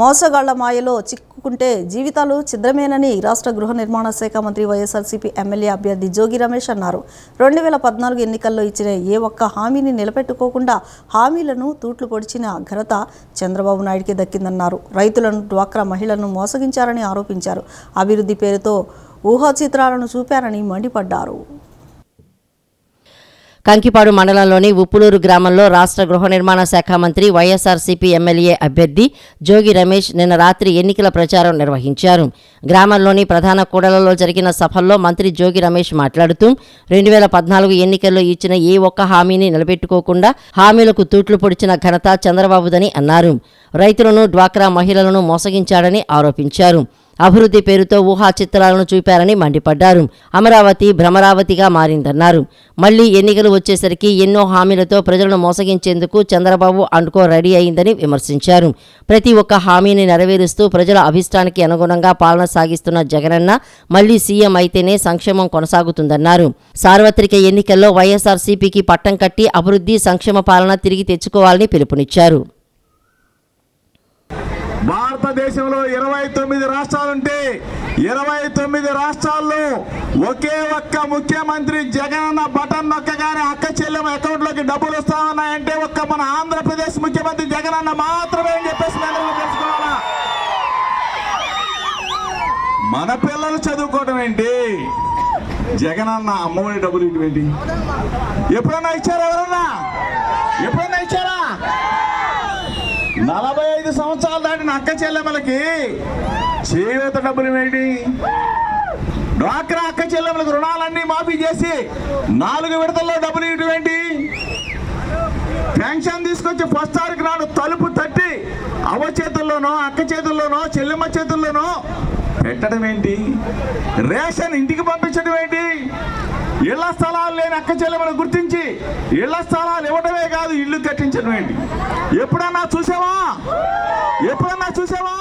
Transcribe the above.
మోసగాళ్ళ మాయలో చిక్కుకుంటే జీవితాలు ఛిద్రమేనని రాష్ట్ర గృహ నిర్మాణ శాఖ మంత్రి వైఎస్ఆర్సీపీ ఎమ్మెల్యే అభ్యర్థి జోగి రమేష్ అన్నారు. రెండు వేల పద్నాలుగు ఎన్నికల్లో ఇచ్చిన ఏ ఒక్క హామీని నిలబెట్టుకోకుండా హామీలను తూట్లు పొడిచిన ఘనత చంద్రబాబు నాయుడికి దక్కిందన్నారు. రైతులను డ్వాక్రా మహిళలను మోసగించారని ఆరోపించారు. అభివృద్ధి పేరుతో ఊహా చిత్రాలను చూపారని మండిపడ్డారు. కంకిపాడు మండలంలోని ఉప్పులూరు గ్రామంలో రాష్ట్ర గృహ నిర్మాణ శాఖ మంత్రి వైఎస్ఆర్సీపీ ఎమ్మెల్యే అభ్యర్థి జోగి రమేష్ నిన్న రాత్రి ఎన్నికల ప్రచారం నిర్వహించారు. గ్రామంలోని ప్రధాన కూడలలో జరిగిన సభల్లో మంత్రి జోగి రమేష్ మాట్లాడుతూ రెండు వేల పద్నాలుగు ఎన్నికల్లో ఇచ్చిన ఏ ఒక్క హామీని నిలబెట్టుకోకుండా హామీలకు తూట్లు పొడిచిన ఘనత చంద్రబాబుదని అన్నారు. రైతులను డ్వాక్రా మహిళలను మోసగించాడని ఆరోపించారు. అభివృద్ధి పేరుతో ఊహా చిత్రాలను చూపారని మండిపడ్డారు. అమరావతి భ్రమరావతిగా మారిందన్నారు. మళ్ళీ ఎన్నికలు వచ్చేసరికి ఎన్నో హామీలతో ప్రజలను మోసగించేందుకు చంద్రబాబు అండుకో రెడీ అయిందని విమర్శించారు. ప్రతి ఒక్క హామీని నెరవేరుస్తూ ప్రజల అభిష్టానికి అనుగుణంగా పాలన సాగిస్తున్న జగనన్న మళ్ళీ సీఎం అయితేనే సంక్షేమం కొనసాగుతుందన్నారు. సార్వత్రిక ఎన్నికల్లో వైఎస్ఆర్సీపీకి పట్టం కట్టి అభివృద్ధి సంక్షేమ పాలన తిరిగి తెచ్చుకోవాలని పిలుపునిచ్చారు. భారతదేశంలో ఇరవై తొమ్మిది రాష్ట్రాలుంటే ఇరవై తొమ్మిది రాష్ట్రాల్లో ఒకే ఒక్క ముఖ్యమంత్రి జగనన్న బటన్ నొక్కగానే అక్క చెల్లెమ అకౌంట్లోకి డబ్బులు వస్తామన్నాయంటే ఒక్క మన ఆంధ్రప్రదేశ్ ముఖ్యమంత్రి జగనన్న మాత్రమే అని చెప్పేసి తెలుసుకోవాలా? మన పిల్లలు చదువుకోవడం ఏంటి? జగనన్న అమ్మఒడి డబ్బులు ఇటువంటి? ఎప్పుడన్నా ఇచ్చారా ఎవరన్నా? ఎప్పుడన్నా ఇచ్చారా? నలభై పది సంవత్సరాలు దాటిన అక్క చెల్లెమ్మలకి చేయూత డబ్బులు ఏంటి? డ్వాక్రా అక్క చెల్లెమ్మలకు రుణాలన్నీ మాఫీ చేసి నాలుగు విడతల్లో డబ్బులు ఇటువంటి పెన్షన్ తీసుకొచ్చి ఫస్ట్ తారీఖు నాడు తలుపు తట్టి అవ్వ చేతుల్లోనో అక్క చేతుల్లోనో చెల్లెమ్మ చేతుల్లోనో పెట్టడం ఏంటి? రేషన్ ఇంటికి పంపించడం ఏంటి? ఇళ్ళ స్థలాలు లేని అక్క చెల్లెమ్మను గుర్తించి ఇళ్ళ స్థలాలు ఇవ్వడమే కాదు ఇల్లు కట్టించడం ఏంటి? ఎప్పుడన్నా చూసావా? ఎప్పుడన్నా చూసావా